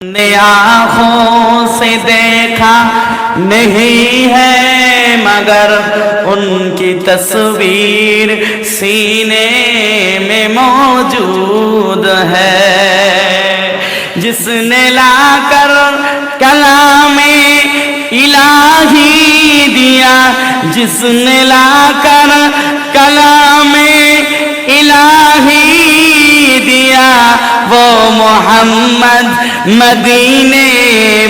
आँखों से देखा नहीं है, मगर उनकी तस्वीर सीने में मौजूद है। जिसने लाकर कलाम इलाही दिया, जिसने लाकर कलाम मोहम्मद मदीने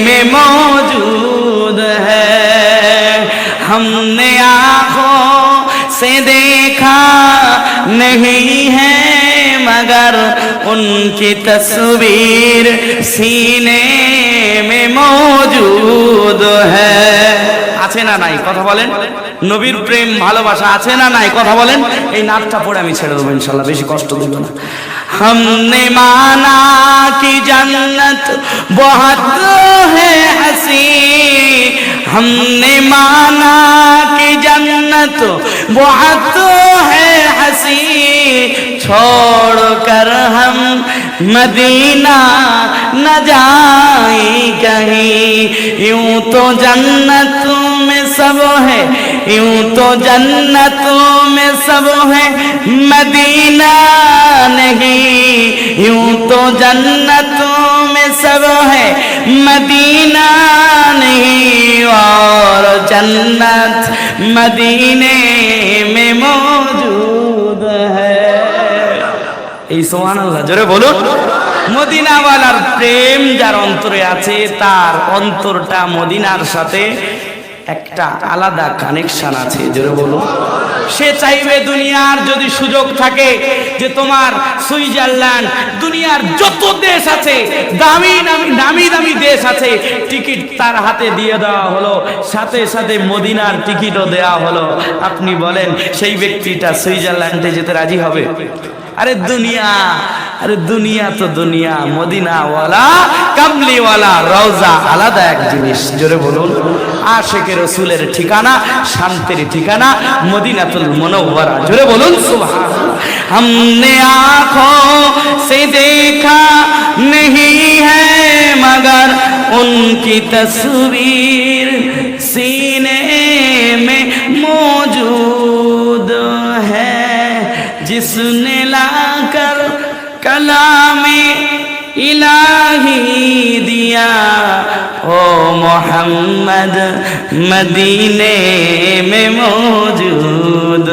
में मौजूद है हमने आंखों से देखा नहीं है मगर उनकी तस्वीर सीने में मौजूद है আছে না নাই কথা বলেন নবীর প্রেম ভালোবাসা আছে না নাই কথা বলেন এই নাটটা পড়ে আমি ছেড়ে দেবো ইনশাল্লাহ বেশি কষ্ট দেব না हमने माना कि जन्नत बहुत है हसी। हमने माना कि जन्नत बहुत है हसी। छोड़ कर हम मदीना न जाए कहीं। यूँ तो जन्नत में सब है यूं तो जन्नतों में सब है मदीना नहीं यूं तो जन्नतों में सब है मदीना नहीं और जन्नत मदीने में मौजूद है এই সোহান আল্লাহ জোরে বলুন মদিনাওয়ালার প্রেম যার অন্তরে আছে তার অন্তরটা মদিনার সাথে একটা আলাদা কানেকশন আছে, জোরে বলুন। সে চাইবে দুনিয়ার যদি সুযোগ থাকে যে তোমার সুইজারল্যান্ড দুনিয়ার যত দেশ আছে, দামি দামি দামি দামি দেশ আছে, টিকিট তার হাতে দিয়ে দেওয়া হলো। সাথে সাথে মদিনার টিকিটও দেওয়া হলো। আপনি বলেন, সেই ব্যক্তিটা সুইজারল্যান্ডে যেতে রাজি হবে? আরে দুনিয়া আরে দুনিয়া তো দুনিয়া মদিনাওয়ালা কামলিওয়ালা রওজা আলাদা এক জিনিস জোরে বলুন আশেকে রসুলের ঠিকানা শান্তির ঠিকানা মদিনাতুল মনোবরা জোরে বলুন সুবহান हमने आंखों से देखा नहीं है मगर उनकी तस्वीर जिसने लाकर कलाम इलाही दिया ओ मोहम्मद मदीने में मौजूद